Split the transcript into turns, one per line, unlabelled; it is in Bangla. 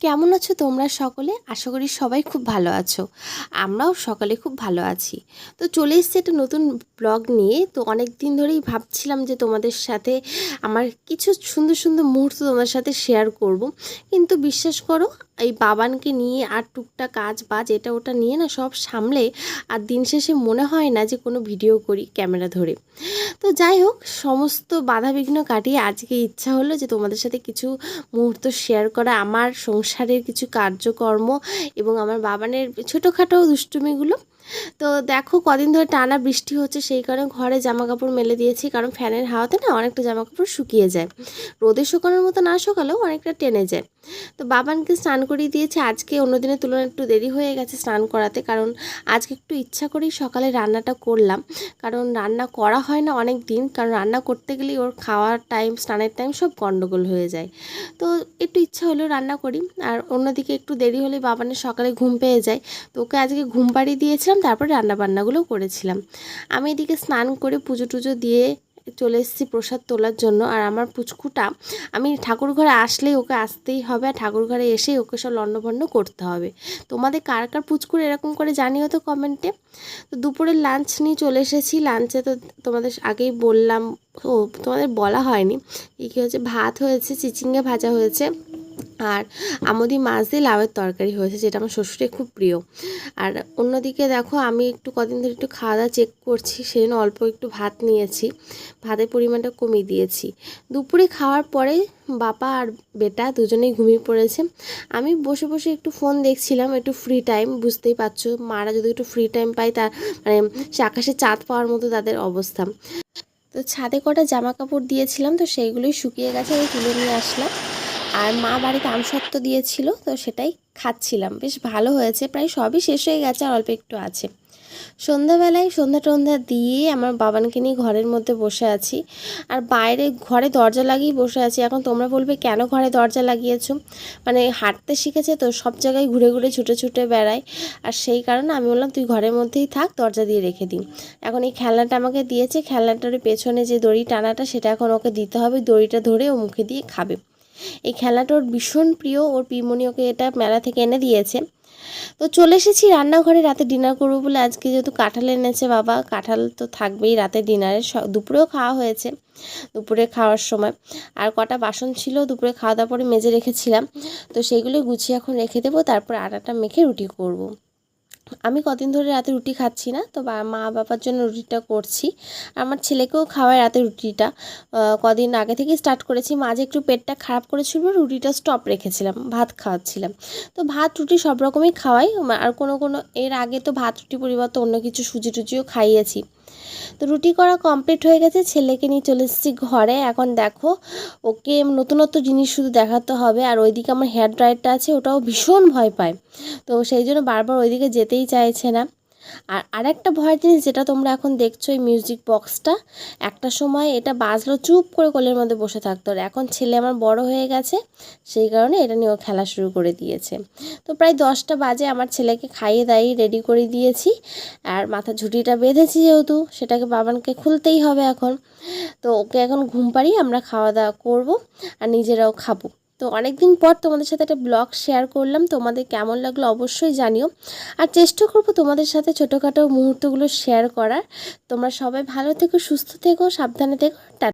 কেমন আছো তোমরা সকলে? আশা করি সবাই খুব ভালো আছো। আমরাও সকালে খুব ভালো আছি। তো চলে এসছে একটা নতুন ব্লগ নিয়ে। তো অনেক দিন ধরেই ভাবছিলাম যে তোমাদের সাথে আমার কিছু সুন্দর সুন্দর মুহূর্ত তোমাদের সাথে শেয়ার করব। কিন্তু বিশ্বাস করো এই বাবানকে নিয়ে আর টুকটা কাজ বাজ এটা ওটা নিয়ে না সব সামলে আর দিন শেষে মনে হয় না যে কোনো ভিডিও করি ক্যামেরা ধরে। তো যাই হোক, সমস্ত বাধাবিঘ্ন কাটিয়ে আজকে ইচ্ছা হলো যে তোমাদের সাথে কিছু মুহূর্ত শেয়ার করা, আমার সংসারের কিছু কার্যকর্ম এবং আমার বাবানের ছোটোখাটো দুষ্টুমিগুলো। তো দেখো কদিন ধরে টানা বৃষ্টি হচ্ছে, সেই কারণে ঘরে জামা কাপড় মেলে দিয়েছি, কারণ ফ্যানের হাওয়াতে না অনেকটা জামা কাপড় শুকিয়ে যায়। রোদে শুকানোর মতো না শুকালেও অনেকটা টেনে যায়। তো বাবানকে স্নান করিয়ে দিয়েছে। আজকে অন্য দিনের তুলনায় একটু দেরি হয়ে গেছে স্নান করাতে, কারণ আজকে একটু ইচ্ছা করেই সকালে রান্নাটা করলাম। কারণ রান্না করা হয় না অনেক দিন, কারণ রান্না করতে গেলেই ওর খাওয়ার টাইম স্নানের টাইম সব গন্ডগোল হয়ে যায়। তো একটু ইচ্ছা হলো রান্না করি, আর অন্যদিকে একটু দেরি হলে বাবানের সকালে ঘুম পেয়ে যায়। তো ওকে আজকে ঘুম পাড়িয়ে দিয়েছিলাম, তারপরে রান্না বান্নাগুলো করেছিলাম। আমি এদিকে স্নান করে পুজো টুজো দিয়ে চলে এসেছি প্রসাদ তোলার জন্য। আর আমার পুচকুটা, আমি ঠাকুর ঘরে আসলেই ওকে আসতেই হবে, আর ঠাকুর ঘরে এসেই ওকে সব লন্ডভন্ড করতে হবে। তোমাদের কার কার পুচকুর এরকম করে জানিও তো কমেন্টে। তো দুপুরের লাঞ্চ নিয়ে চলে এসেছি। লাঞ্চে তো তোমাদের আগেই বললাম, ও তোমাদের বলা হয়নি। এই কী হয়েছে? ভাত হয়েছে, চিচিঙ্গে ভাজা হয়েছে। আর আমদি মাছ দিয়ে লাউয়ের তরকারি হয়েছে, যেটা আমার শ্বশুরের খুব প্রিয়। আর অন্যদিকে দেখো, আমি একটু কদিন ধরে একটু খাওয়া দাওয়া চেক করছি, সেজন্য অল্প একটু ভাত নিয়েছি। ভাতের পরিমাণটা কমিয়ে দিয়েছি। দুপুরে খাওয়ার পরে বাবা আর বেটা দুজনেই ঘুমিয়ে পড়েছে। আমি বসে বসে একটু ফোন দেখছিলাম, একটু ফ্রি টাইম বুঝতেই পারছ। মারা যদি একটু ফ্রি টাইম পায়, তার মানে আকাশে চাঁদ পাওয়ার মতো তাদের অবস্থা। তো ছাদে কটা জামা কাপড় দিয়েছিলাম, তো সেইগুলোই শুকিয়ে গেছে আমি তুলে নিয়ে আসলাম। আর মা বাড়িতে আমসত্ত্ব দিয়েছিল, তো সেটাই খাচ্ছিলাম। বেশ ভালো হয়েছে, প্রায় সবই শেষ হয়ে গেছে, আর অল্প একটু আছে। সন্ধ্যাবেলায় সন্ধ্যা টন্ধা দিয়ে আমার বাবানকে নিয়ে ঘরের মধ্যে বসে আছি। আর বাইরে ঘরে দরজা লাগিয়ে বসে আছি। এখন তোমরা বলবে, কেন ঘরে দরজা লাগিয়েছো? মানে হাঁটতে শিখেছে তো, সব জায়গায় ঘুরে ঘুরে ছুটে ছুটে বেড়ায় আর সেই কারণে আমি বললাম, তুই ঘরের মধ্যেই থাক, দরজা দিয়ে রেখে দিই। এখন এই খেলনাটা আমাকে দিয়েছে, খেলনাটার পেছনে যে দড়ি টানাটা, সেটা এখন ওকে দিতে হবে। দড়িটা ধরে ও মুখে দিয়ে খাবে। এই খেলাটা ওর ভীষণ প্রিয়, ওর পিমনি ওকে এটা মেলা থেকে এনে দিয়েছে। তো চলে এসেছি রান্নাঘরে, রাতে ডিনার করব বলে আজকে যেহেতু কাঁঠাল এনেছে বাবা, কাঁঠাল তো থাকবেই রাতে ডিনারে দুপুরেও খাওয়া হয়েছে দুপুরে খাওয়ার সময়। আর কটা বাসন ছিল, দুপুরে খাওয়া দাওয়ার পরে মেজে রেখেছিলাম। তো সেইগুলো গুছিয়ে এখন রেখে দেবো, তারপর আটাটা মেখে রুটি করব। আমি কদিন ধরে রাতে রুটি খাচ্ছি না, তো মা বাবার জন্য রুটিটা করছি। আমার ছেলেকেও খাওয়ায় রাতে রুটিটা। কদিন আগে থেকে স্টার্ট করেছি মাঝে একটু পেটটা খারাপ করেছিল, রুটিটা স্টপ রেখেছিলাম, ভাত খাওয়াচ্ছিলাম। তো ভাত, রুটি সব রকমই খাওয়াই, আর কোনো কোনো, এর আগে তো ভাত, রুটি পরিবর্তে অন্য কিছু সুজি টুজিও খাইয়েছি। তো রুটি করা কমপ্লিট হয়ে গেছে, ছেলেকে নিয়ে চলে এসেছি ঘরে। এখন দেখো, ওকে নতুনত্ব জিনিস শুধু দেখাতে হবে, আর ওইদিকে আমার হেয়ার ড্রায়ারটা আছে, ওটাও ভীষণ ভয় পায়। তো সেই জন্য বারবার ওইদিকে যেতেই চাইছে না। আর আরেকটা ভয়ের জিনিস যেটা তোমরা এখন দেখছ এই মিউজিক বক্সটা একটা সময় এটা বাজলো চুপ করে কোলের মধ্যে বসে থাকতো আর এখন ছেলে আমার বড় হয়ে গেছে, সেই কারণে এটা নিয়েও খেলা শুরু করে দিয়েছে। তো প্রায় দশটা বাজে আমার ছেলেকে খাইয়ে দাইয়ে রেডি করে দিয়েছি আর মাথা ঝুটিটা বেঁধেছি যেহেতু, সেটাকে বাবানকে খুলতেই হবে এখন। তো ওকে এখন ঘুম পাড়িয়ে আমরা খাওয়া দাওয়া করব আর নিজেরাও খাব। তো অনেক দিন পর তোমাদের সাথে একটা ব্লগ শেয়ার করলাম। তোমাদের কেমন লাগল অবশ্যই জানিও। আর চেষ্টা করব তোমাদের সাথে ছোটোখাটো মুহূর্তগুলো শেয়ার করার। তোমরা সবাই ভালো থেকো, সুস্থ থেকো, সাবধানে থেকো